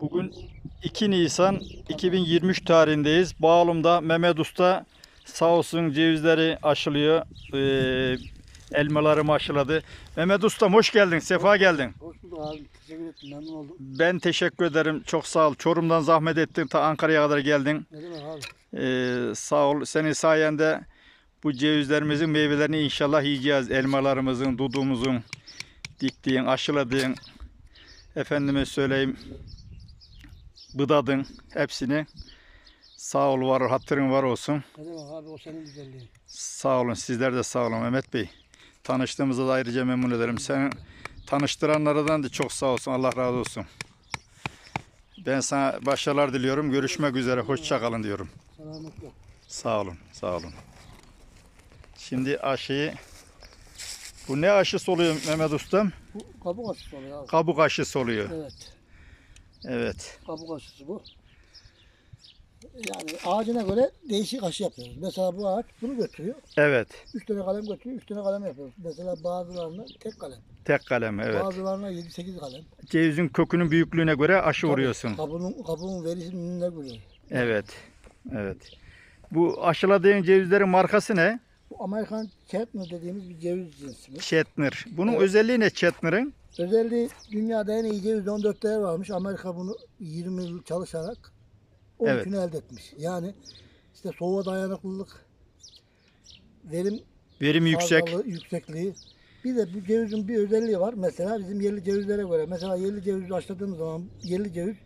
Bugün 2 Nisan 2023 tarihindeyiz. Bağlum'da Mehmet Usta sağ olsun cevizleri aşılıyor. Ee, elmalarımı aşıladı. Mehmet Ustam hoş geldin, sefa geldin. Hoş bulduk abi. Teşekkür ettim. Memnun oldum. Ben teşekkür ederim. Çok sağ ol. Çorum'dan zahmet ettin. Ta Ankara'ya kadar geldin. Ne demek abi? Ee, sağ ol. Senin sayende bu cevizlerimizin meyvelerini inşallah yiyeceğiz. Elmalarımızın, dudumuzun, diktiğin, aşıladığın, efendime söyleyeyim, bıdadın hepsini sağ ol var, hatırın var olsun. Ne demek abi? O senin güzelliğin. Sağ olun. Sizler de sağ olun Mehmet Bey. Tanıştığımıza da ayrıca memnun ederim. Senin tanıştıranlardan da çok sağ olsun. Allah razı olsun. Ben sana başarılar diliyorum. Görüşmek üzere. Hoşça kalın diyorum. Selametle. Sağ olun, sağ olun. Şimdi aşıyı bu ne aşısı oluyor Mehmet Ustam? Bu kabuk aşısı oluyor abi. Kabuk aşısı oluyor. Evet. Evet. Kabuk aşısı bu. Yani ağacına göre değişik aşı yapıyoruz. Mesela bu ağaç bunu götürüyor. Evet. Üç tane kalem götürüyor. Üç tane kalem yapıyoruz. Mesela bazılarına tek kalem. Tek kalem evet. Bazılarına yedi sekiz kalem. Cevizin kökünün büyüklüğüne göre aşı vuruyorsun. Kabuğun, kabuğun verisine göre. Evet. Evet. Bu aşıladığın cevizlerin markası ne? Bu Amerikan Chetner dediğimiz bir ceviz cinsimiz. Chetner. Bunun Evet. özelliği ne Chetner'ın? Özelliği dünyada en iyi ceviz 14 değer varmış. Amerika bunu 20 yıl çalışarak 13'ünü Evet. elde etmiş. Yani işte soğuğa dayanıklılık, verim Verim yüksek. yüksekliği. Bir de bu cevizin bir özelliği var. Mesela bizim yerli cevizlere göre. Mesela yerli ceviz başladığımız zaman yerli ceviz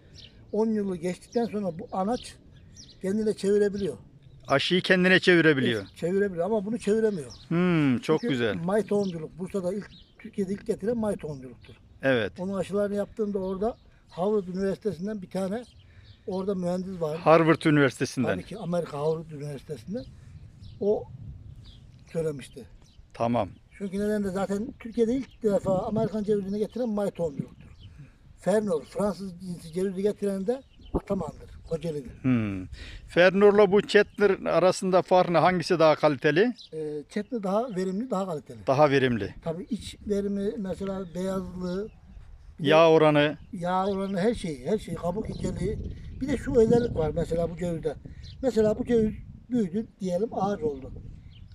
10 yılı geçtikten sonra bu anaç kendine çevirebiliyor. Aşıyı kendine çevirebiliyor. Çevirebiliyor ama bunu çeviremiyor. Hmm, çok Çünkü güzel. May tohumculuk. Bursa'da ilk Türkiye'de ilk getiren may tohumculuktur. Evet. Onun aşılarını yaptığımda orada Harvard Üniversitesi'nden bir tane orada mühendis var. Harvard Üniversitesi'nden. Tabii ki Amerika Harvard Üniversitesi'nden. O söylemişti. Tamam. Çünkü neden de zaten Türkiye'de ilk defa Amerikan cevizini getiren may tohumculuktur. Fernor, Fransız cinsi cevizi getiren de Ataman'dır, Kocaeli'dir. Hmm. Fernor'la bu Chetner arasında fark ne? Hangisi daha kaliteli? Ee, Çetli daha verimli, daha kaliteli. Daha verimli. Tabii iç verimi mesela beyazlığı, Yağ oranı. yağ oranı her şeyi, her şeyi, kabuk inceliği. Bir de şu özellik var mesela bu cevizde. Mesela bu ceviz büyüdü diyelim ağaç oldu.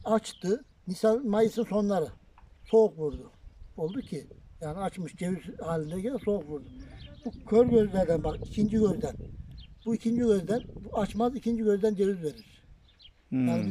Açtı. Nisan, Mayıs'ın sonları. Soğuk vurdu. Oldu ki yani açmış ceviz halindeyken soğuk vurdu. Bu kör gözlerden bak ikinci gözden. Bu ikinci gözden bu açmaz ikinci gözden ceviz verir. Hmm. Yani